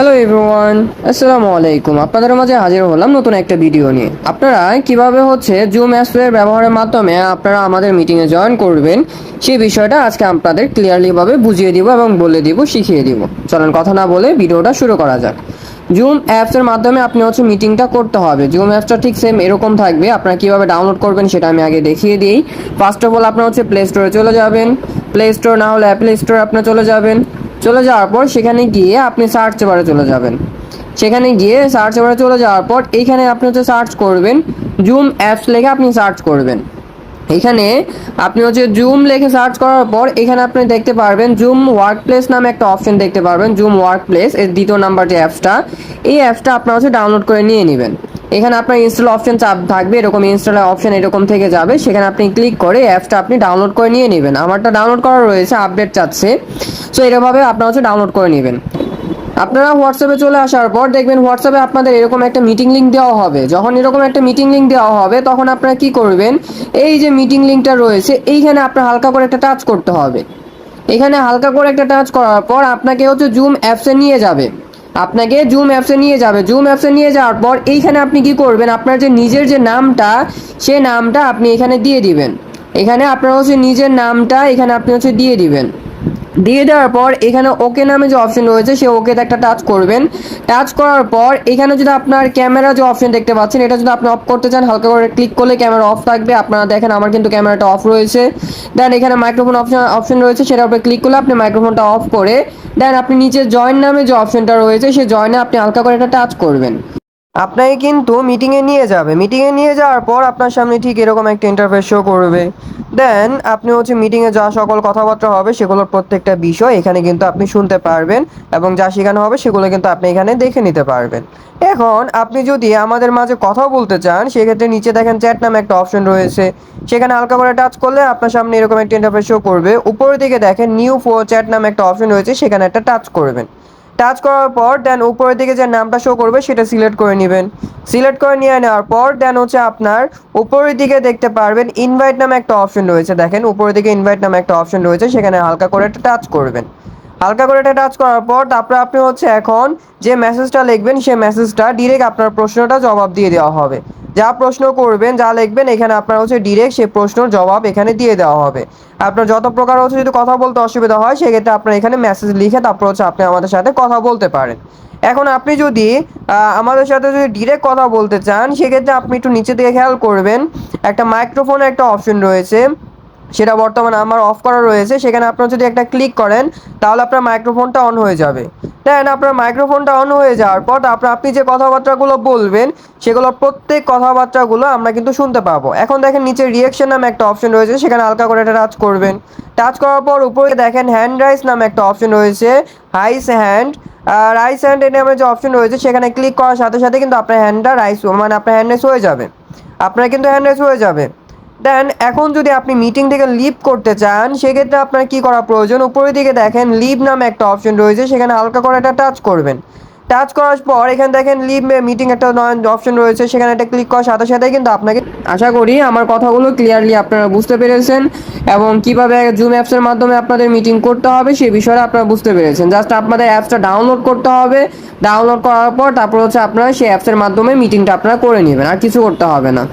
Hello everyone আসসালামু আলাইকুম আপনাদের মাঝে হাজির হলাম নতুন একটা ভিডিও নিয়ে। আপনারা কীভাবে হচ্ছে জুম অ্যাপসের ব্যবহারের মাধ্যমে আপনারা আমাদের মিটিংয়ে জয়েন করবেন, সেই বিষয়টা আজকে আপনাদের ক্লিয়ারলি ভাবে বুঝিয়ে দিব এবং বলে দিব, শিখিয়ে দিব। চলেন কথা না বলে ভিডিওটা শুরু করা যাক। জুম অ্যাপসের মাধ্যমে আপনি হচ্ছে মিটিংটা করতে হবে। জুম অ্যাপসটা ঠিক সেম এরকম থাকবে। আপনারা কীভাবে ডাউনলোড করবেন সেটা আমি আগে দেখিয়ে দিই। ফার্স্ট অফ অল আপনার হচ্ছে প্লে স্টোরে চলে যাবেন। প্লে স্টোর না হলে অ্যাপল স্টোরে আপনার চলে যাবেন। চলে যাওয়ার পর সেখানে গিয়ে আপনি সার্চ বারে চলে যাবেন। সেখানে গিয়ে সার্চ বারে চলে যাওয়ার পর এইখানে আপনি হচ্ছে সার্চ করবেন জুম অ্যাপস লিখে আপনি সার্চ করবেন। এখানে আপনি হচ্ছে জুম লিখে সার্চ করার পর এখানে আপনি দেখতে পারবেন জুম ওয়ার্ক প্লেস নামে একটা অপশন দেখতে পারবেন জুম ওয়ার্ক প্লেস এর দ্বিতীয় নাম্বার যে অ্যাপসটা এই অ্যাপসটা আপনার হচ্ছে ডাউনলোড করে নিয়ে নেবেন। এখানে আপনার ইনস্টল অপশন চাপ থাকবে, এরকম ইনস্টল অপশন এরকম থেকে যাবে। সেখানে আপনি ক্লিক করে অ্যাপসটা আপনি ডাউনলোড করে নিয়ে নেবেন। আমারটা ডাউনলোড করা রয়েছে আপডেট চাচ্ছে। সো এরকমভাবে আপনার হচ্ছে ডাউনলোড করে নেবেন। আপনারা হোয়াটসঅ্যাপে চলে আসার পর দেখবেন হোয়াটসঅ্যাপে আপনাদের এরকম একটা মিটিং লিঙ্ক দেওয়া হবে। যখন এরকম একটা মিটিং লিঙ্ক দেওয়া হবে, তখন আপনারা কি করবেন? এই যে মিটিং লিঙ্কটা রয়েছে, এইখানে আপনার হালকা করে একটা টাচ করতে হবে। এখানে হালকা করে একটা টাচ করার পর আপনাকে হচ্ছে জুম অ্যাপসে নিয়ে যাবে। আপনাকে জুম অ্যাপসে নিয়ে যাবে। জুম অ্যাপসে নিয়ে যাওয়ার পর এইখানে আপনি কি করবেন? আপনার যে নিজের যে নামটা, সে নামটা আপনি এখানে দিয়ে দিবেন। এখানে আপনার হচ্ছে নিজের নামটা এখানে আপনি হচ্ছে দিয়ে দিবেন। দিয়ে দেওয়ার পর এখানে ওকে নামে যে অপশন রয়েছে, সে ওকেতে একটা টাচ করবেন। টাচ করার পর এখানে যদি আপনার ক্যামেরা যে অপশন দেখতে পাচ্ছেন, এটা যদি আপনি অফ করতে চান, হালকা করে ক্লিক করলে ক্যামেরা অফ থাকবে। আপনারা দেখেন আমার কিন্তু ক্যামেরাটা অফ রয়েছে। দেন এখানে মাইক্রোফোন অপশন অপশন রয়েছে, সেটার উপরে ক্লিক করলে আপনি মাইক্রোফোনটা অফ করে দেন আপনি নিচে জয়েন নামে যে অপশনটা রয়েছে সেই জয়েনে আপনি হালকা করে একটা টাচ করবেন। আপনাকে কিন্তু মিটিংয়ে নিয়ে যাবে। মিটিংয়ে নিয়ে যাওয়ার পর আপনার সামনে ঠিক এরকম একটা ইন্টারফেস শো করবে। দেন আপনি হচ্ছে মিটিংয়ে যা সকল কথাবার্তা হবে সেগুলোর প্রত্যেকটা বিষয় এখানে কিন্তু আপনি শুনতে পারবেন এবং যা শেখানো হবে সেগুলো কিন্তু আপনি এখানে দেখে নিতে পারবেন। এখন আপনি যদি আমাদের মাঝে কথা বলতে চান, সেক্ষেত্রে নিচে দেখেন চ্যাট নামে একটা অপশন রয়েছে। সেখানে হালকা করে টাচ করলে আপনার সামনে এরকম একটা ইন্টারফেস শো করবে। উপরের দিকে দেখেন নিউ ফো চ্যাট নামে একটা অপশন রয়েছে, সেখানে একটা টাচ করবেন। টাচ করার পর দেন উপরের দিকে যে নামটা শো করবে, সেটা সিলেক্ট করে নেবেন। সিলেক্ট করে নিয়ে নেওয়ার পর দেন হচ্ছে আপনার উপরের দিকে দেখতে পারবেন ইনভাইট নামে একটা অপশন রয়েছে। দেখেন, উপরের দিকে ইনভাইট নামে একটা অপশন রয়েছে, সেখানে হালকা করে একটা টাচ করবেন। হালকা করে এটা টাচ করার পর তারপরে আপনি হচ্ছে এখন যে মেসেজটা লিখবেন, সেই মেসেজটা ডিরেক্ট আপনার প্রশ্নটা জবাব দিয়ে দেওয়া হবে। যা প্রশ্ন করবেন, যা লিখবেন, এখানে আপনার হচ্ছে ডিরেক্ট সেই প্রশ্নর জবাব এখানে দিয়ে দেওয়া হবে। আপনার যত প্রকার হচ্ছে যদি কথা বলতে অসুবিধা হয়, সেক্ষেত্রে আপনার এখানে মেসেজ লিখে তারপর হচ্ছে আপনি আমাদের সাথে কথা বলতে পারেন। এখন আপনি যদি আমাদের সাথে যদি ডিরেক্ট কথা বলতে চান, সেক্ষেত্রে আপনি একটু নিচে দিকে খেয়াল করবেন, একটা মাইক্রোফোনের একটা অপশন রয়েছে। সেটা বর্তমানে আমার অফ করা রয়েছে, সেখানে আপনার যদি একটা ক্লিক করেন, তাহলে আপনার মাইক্রোফোনটা অন হয়ে যাবে। দেন আপনার মাইক্রোফোনটা অন হয়ে যাওয়ার পর, তারপর আপনি যে কথাবার্তাগুলো বলবেন, সেগুলোর প্রত্যেক কথাবার্তাগুলো আমরা কিন্তু শুনতে পাবো। এখন দেখেন নিচে রিয়েকশন নামে একটা অপশন রয়েছে, সেখানে হালকা করে একটা টাচ করবেন। টাচ করার পর উপরে দেখেন হ্যান্ড রাইস নামে একটা অপশন রয়েছে হাইস হ্যান্ড রাইস হ্যান্ড এর নামে যে অপশন রয়েছে, সেখানে ক্লিক করার সাথে সাথে কিন্তু আপনার হ্যান্ডটা রাইস মানে আপনার হ্যান্ড রাইস হয়ে যাবে। আপনার কিন্তু হ্যান্ড রাইস হয়ে যাবে। দেন এখন যদি আপনি মিটিং থেকে লিভ করতে চান, সেক্ষেত্রে আপনার কি করা প্রয়োজন? উপরের দিকে দেখেন লিভ নামে একটা অপশন রয়েছে, সেখানে হালকা করে একটা টাচ করবেন। টাচ করার পর এখানে দেখেন লিভ মিটিং একটা অপশন রয়েছে, সেখানে একটা ক্লিক করার সাথে সাথে কিন্তু আপনাকে আশা করি আমার কথাগুলো ক্লিয়ারলি আপনারা বুঝতে পেরেছেন এবং কীভাবে জুম অ্যাপসের মাধ্যমে আপনাদের মিটিং করতে হবে সেই বিষয়ে আপনারা বুঝতে পেরেছেন। জাস্ট আপনাদের অ্যাপসটা ডাউনলোড করতে হবে। ডাউনলোড করার পর তারপর হচ্ছে আপনারা সেই অ্যাপসের মাধ্যমে মিটিংটা আপনারা করে নেবেন, আর কিছু করতে হবে না।